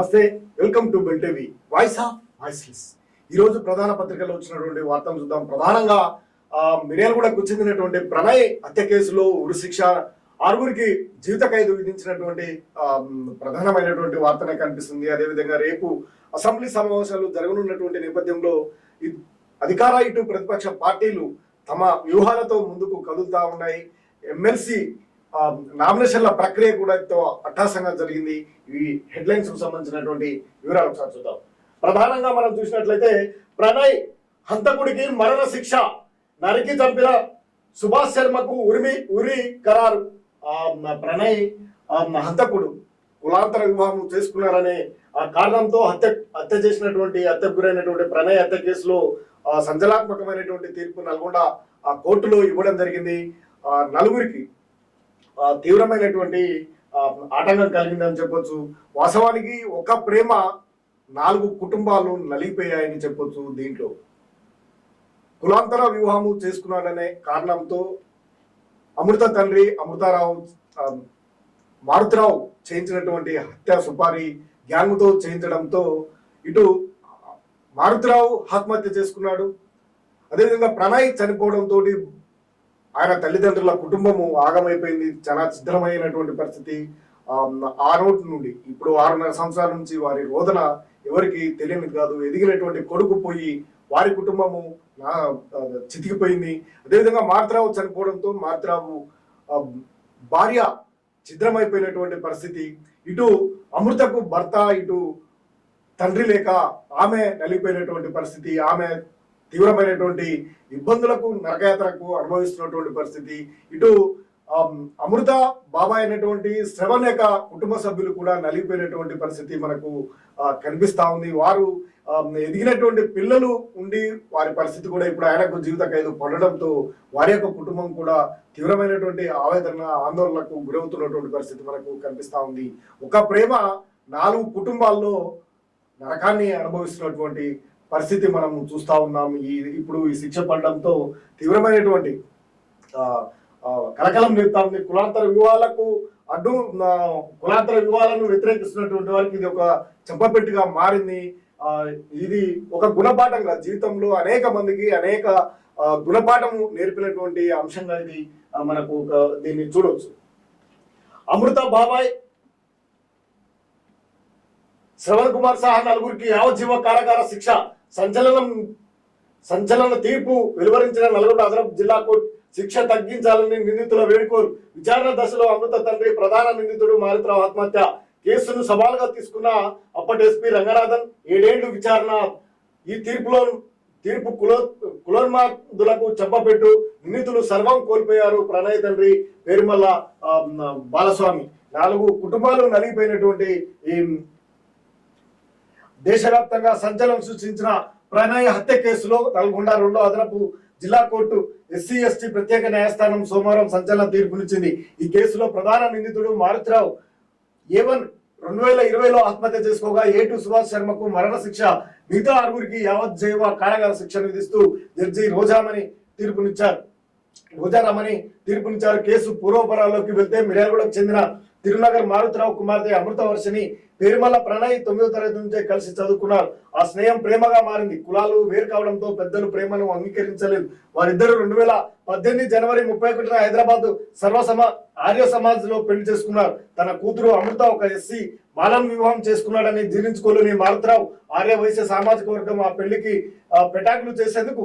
నమస్తే welcome to Bell TV. Voice of voiceless. ఈరోజు ప్రధాన పత్రికలో వచ్చినటువంటి వార్తలు చూద్దాం. ప్రధానంగా ఆ, మిర్యాలగూడకు చెందినటువంటి ప్రణయ్ హత్య కేసులో ఉరిశిక్ష ఆరుగురికి జీవిత ఖైదు విధించినటువంటి ప్రధానమైనటువంటి వార్తనే కనిపిస్తుంది. అదేవిధంగా రేపు అసెంబ్లీ సమావేశాలు జరగనున్నటువంటి నేపథ్యంలో అధికార ఇటు ప్రతిపక్ష పార్టీలు తమ వ్యూహాలతో ముందుకు కదులుతా ఉన్నాయి. ఎమ్మెల్సీ నామినేషన్ల ప్రక్రియ కూడా ఎంతో అట్టాసంగా జరిగింది. ఈ హెడ్లైన్స్కు సంబంధించినటువంటి వివరాలు ఒకసారి చూద్దాం. ప్రధానంగా మనం చూసినట్లయితే ప్రణయ్ హంతకుడికి మరణ శిక్ష నరికి చంపిన సుభాష్ శర్మకు ఉరిమి ఉరి ఖరారు. ఆ, ప్రణయ్ హంతకుడు కులాంతర వివాహం చేసుకున్నారనే ఆ కారణంతో హత్య హత్య చేసినటువంటి హత్యకు గురైనటువంటి ప్రణయ్ హత్య కేసులో ఆ, సంచలనాత్మకమైనటువంటి తీర్పు నల్గొండ ఆ కోర్టులో ఇవ్వడం జరిగింది. ఆ, నలుగురికి తీవ్రమైనటువంటి ఆటంకం కలిగిందని చెప్పొచ్చు. వాస్తవానికి ఒక ప్రేమ నాలుగు కుటుంబాలు నలిగిపోయాయని చెప్పొచ్చు దీంట్లో. కులాంతర వివాహము చేసుకున్నాడనే కారణంతో అమృత తండ్రి అమృతారావు మారుతిరావు చేయించినటువంటి హత్య సుపారి గ్యాంగ్తో చేయించడంతో ఇటు మారుతిరావు ఆత్మహత్య చేసుకున్నాడు. అదేవిధంగా ప్రణయ్ చనిపోవడంతో ఆయన తల్లిదండ్రుల కుటుంబము ఆగమైపోయింది చాలా చిద్రమైనటువంటి పరిస్థితి. ఆ, నోటి రోజు నుండి ఇప్పుడు ఆరున్నర సంవత్సరాల నుంచి వారి రోదన ఎవరికి తెలియనిది కాదు. ఎదిగినటువంటి కొడుకు పోయి వారి కుటుంబము నా చితికిపోయింది. అదేవిధంగా మార్తరావు చనిపోవడంతో మార్తరావు భార్య ఛిద్రమైపోయినటువంటి పరిస్థితి. ఇటు అమృతకు భర్త ఇటు తండ్రి లేక ఆమె నలిగిపోయినటువంటి పరిస్థితి. ఆమె తీవ్రమైనటువంటి ఇబ్బందులకు నరకయాత్రకు అనుభవిస్తున్నటువంటి పరిస్థితి. ఇటు అమృత బాబాయ్ అనేటువంటి శ్రవణ్ యొక్క కుటుంబ సభ్యులు కూడా నలిగిపోయినటువంటి పరిస్థితి మనకు కనిపిస్తా ఉంది. వారు ఎదిగినటువంటి పిల్లలు ఉండి వారి పరిస్థితి కూడా ఇప్పుడు ఆయనకు జీవిత ఖైదు పడడంతో వారి యొక్క కుటుంబం కూడా తీవ్రమైనటువంటి ఆవేదన ఆందోళనకు గురవుతున్నటువంటి పరిస్థితి మనకు కనిపిస్తా ఉంది. ఒక ప్రేమ నాలుగు కుటుంబాల్లో నరకాన్ని అనుభవిస్తున్నటువంటి పరిస్థితి మనం చూస్తా ఉన్నాం ఈ ఇప్పుడు ఈ శిక్ష పడడంతో తీవ్రమైనటువంటి కలకలం రేపుతా ఉంది. కులాంతర వివాహాలకు అడ్డు కులాంతర వివాహాలను వ్యతిరేకిస్తున్నటువంటి వారికి ఇది ఒక చెంపపెట్టుగా మారింది. ఇది ఒక గుణపాఠంగా జీవితంలో అనేక మందికి అనేక గుణపాఠము నేర్పినటువంటి అంశంగా ఇది మనకు ఒక దీన్ని చూడవచ్చు అమృత బాబాయ్ శ్రవణ్ కుమార్ సహా నలుగురికి యావజ్జీవ కారాగార శిక్ష. సంచలనం సంచలన తీర్పు వెలువరించిన నల్గొండ అదనపు జిల్లా కోర్టు శిక్ష తగ్గించాలని నిందితుల వేడుకోరు. విచారణ దశలో అమృత తండ్రి ప్రధాన నిందితుడు మారుతిరావు ఆత్మహత్య కేసును సవాలుగా తీసుకున్న అప్పటి ఎస్పీ రంగనాథన్ ఏడేళ్ళు విచారణ. ఈ తీర్పులో తీర్పు కులో కులోన్మాదులకు చెప్పబెట్టు నిందితులు సర్వం కోల్పోయారు ప్రణయ తండ్రి పేరుమల్ల బాలస్వామి. నాలుగు కుటుంబాలు నలిగిపోయినటువంటి ఈ దేశవ్యాప్తంగా సంచలనం సృష్టించిన ప్రణయ్ హత్య కేసులో నల్గొండ రెండో అదనపు జిల్లా కోర్టు ఎస్సీ ఎస్టీ ప్రత్యేక న్యాయస్థానం సోమవారం సంచలన తీర్పునిచ్చింది ఈ కేసులో ప్రధాన నిందితుడు మారుతిరావు. ఏ వన్ రెండు వేల ఇరవైలో ఆత్మహత్య చేసుకోగా ఏ సుభాష్ శర్మకు మరణ శిక్ష మిగతా ఆరుగురికి యావజ్జైవ కారాగార శిక్షను విధిస్తూ జడ్జి రోజామని తీర్పునిచ్చారు. రోజారామని తీర్పునిచ్చారు. కేసు పూర్వపరాల్లోకి వెళ్తే మిర్యాలగూడకు చెందిన తిరునగర్ మారుతిరావు కుమార్తె అమృతవర్షిని పేరుమల్ల ప్రణయ్ తొమ్మిదో తరగతి నుంచే కలిసి చదువుకున్నారు. ఆ స్నేహం ప్రేమగా మారింది. కులాలు వేరు కావడంతో పెద్దలు ప్రేమను అంగీకరించలేదు. వారిద్దరు రెండు వేల పద్దెనిమిది జనవరి ముప్పై ఒకటిన హైదరాబాద్ సర్వసమా ఆర్య సమాజ్లో పెళ్ళి చేసుకున్నారు. తన కూతురు అమృత ఒక ఎస్సీ బాలం వివాహం చేసుకున్నాడని జీర్ణించుకోలేని మారుతిరావు ఆర్య వైశ్య సామాజిక వర్గం ఆ పెళ్ళికి పెటాకులు చేసేందుకు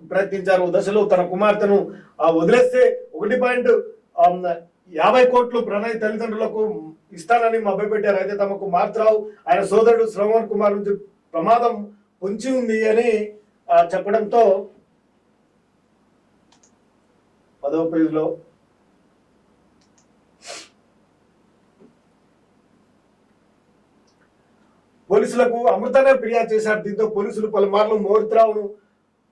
ప్రయత్నించారు. ఓ దశలో తన కుమార్తెను ఆ, వదిలేస్తే ఒకటి పాయింట్ యాభై కోట్లు ప్రణయ్ తల్లిదండ్రులకు ఇస్తానని మభ్యపెట్టారు అయితే తమకు మార్తరావు ఆయన సోదరుడు శ్రవణ్ కుమార్ నుంచి ప్రమాదం పొంచి ఉంది అని చెప్పడంతో పదవ పేజీలో పోలీసులకు అమృతనే ఫిర్యాదు చేశారు. దీంతో పోలీసులు పలుమార్లు మోహిత్రావును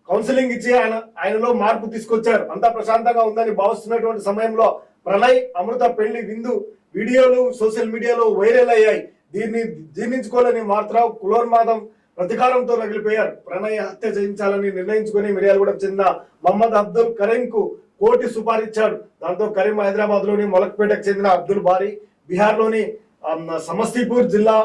కౌన్సిలింగ్ ఇచ్చి ఆయన ఆయనలో మార్పు తీసుకొచ్చారు. అంతా ప్రశాంతంగా ఉందని భావిస్తున్నటువంటి సమయంలో ప్రణయ్ అమృత పెళ్ళి విందు వీడియోలు సోషల్ మీడియాలో వైరల్ అయ్యాయి. దీన్ని జీర్ణించుకోలేని మాత్రం కులోన్మాదం ప్రతీకారంతో రగిలిపోయారు. ప్రణయ్ హత్య చేయించాలని నిర్ణయించుకుని మిర్యాలగూడకు చెందిన మహమ్మద్ అబ్దుల్ కరీం కు కోటి సుపారిచ్చాడు. దాంతో కరీం హైదరాబాద్లోని మొలక్పేటకు చెందిన అబ్దుల్ బారీ బీహార్లోని సమస్తీపూర్ జిల్లా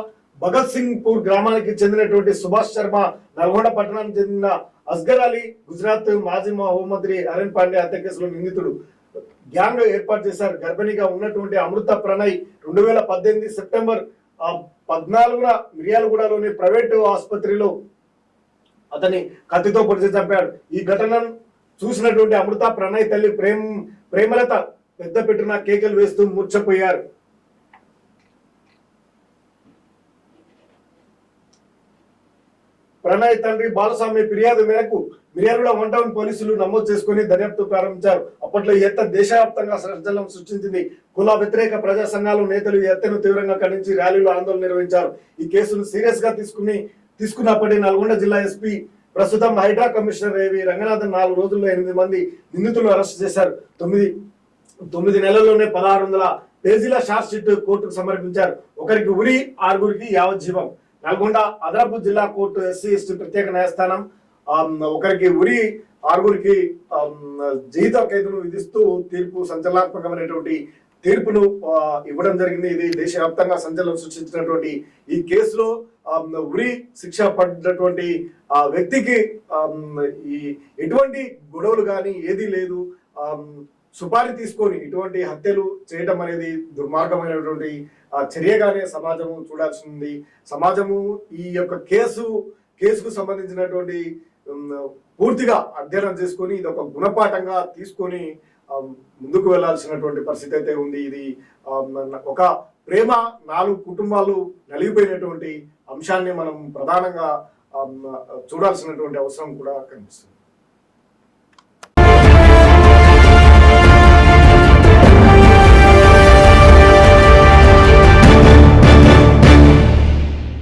భగత్ సింగ్ పూర్ గ్రామానికి చెందినటువంటి సుభాష్ శర్మ నల్గొండ పట్టణానికి చెందిన అస్గర్ అలీ గుజరాత్ మాజీ హోంమంత్రి అరుణ్ పాండే హత్య కేసులో నిందితుడు. గ్యాంగ్ ఏర్పాటు చేశారు. గర్భిణిగా ఉన్నటువంటి అమృత ప్రణయ్ రెండు వేల పద్దెనిమిది సెప్టెంబర్ పద్నాలుగున మిర్యాలగూడలోని ప్రైవేటు ఆసుపత్రిలో అతని కత్తితో పొడిచి చంపాడు. ఈ ఘటనను చూసినటువంటి అమృత ప్రణయ్ తల్లి ప్రేమ ప్రేమలత పెద్ద పెట్టున కేకలు వేస్తూ మూర్చపోయారు ప్రణయ్ తండ్రి బాలస్వామి ఫిర్యాదు మేరకు మిర్యాలగూడ వన్ టౌన్ పోలీసులు నమోదు చేసుకుని దర్యాప్తు ప్రారంభించారు. అప్పట్లో ఈ ఎత్త దేశవ్యాప్తంగా సంచలనం సృష్టించింది. కుల వ్యతిరేక ప్రజా సంఘాలు నేతలు ఈ ఎత్తను తీవ్రంగా ఖండించి ర్యాలీలు ఆందోళన నిర్వహించారు. ఈ కేసును సీరియస్గా తీసుకుని తీసుకున్నప్పటి నల్గొండ జిల్లా ఎస్పీ ప్రస్తుతం హైడ్రా కమిషనర్ ఏవి రంగనాథన్ నాలుగు రోజుల్లో ఎనిమిది మంది నిందితులు అరెస్ట్ చేశారు. తొమ్మిది తొమ్మిది నెలల్లోనే పదహారు వందల పేజీల షార్ట్ షీట్ కోర్టుకు సమర్పించారు. ఒకరికి ఉరి ఆరుగురికి యావజ్జీవం. నల్గొండ అదనపు జిల్లా కోర్టు ఎస్సీ ఎస్టీ ప్రత్యేక న్యాయస్థానం ఒకరికి ఉరి ఆరుగురికి జీవిత ఖైదును విధిస్తూ తీర్పు సంచలనాత్మకమైనటువంటి తీర్పును ఇవ్వడం జరిగింది. ఇది దేశవ్యాప్తంగా సంచలనం సృష్టించినటువంటి ఈ కేసులో ఉరి శిక్ష పడినటువంటి ఆ వ్యక్తికి ఈ ఎటువంటి గొడవలు కానీ ఏదీ లేదు. సుపారి సుపారీ తీసుకొని ఇటువంటి హత్యలు చేయడం అనేది దుర్మార్గమైనటువంటి చర్యగానే సమాజము చూడాల్సింది సమాజము ఈ యొక్క కేసు కేసుకు సంబంధించినటువంటి పూర్తిగా అధ్యయనం చేసుకొని ఇది ఒక గుణపాఠంగా తీసుకొని ముందుకు వెళ్ళాల్సినటువంటి పరిస్థితి అయితే ఉంది. ఇది ఒక ప్రేమ నాలుగు కుటుంబాలు నలిగిపోయినటువంటి అంశాన్ని మనం ప్రధానంగా చూడాల్సినటువంటి అవసరం కూడా కనిపిస్తుంది.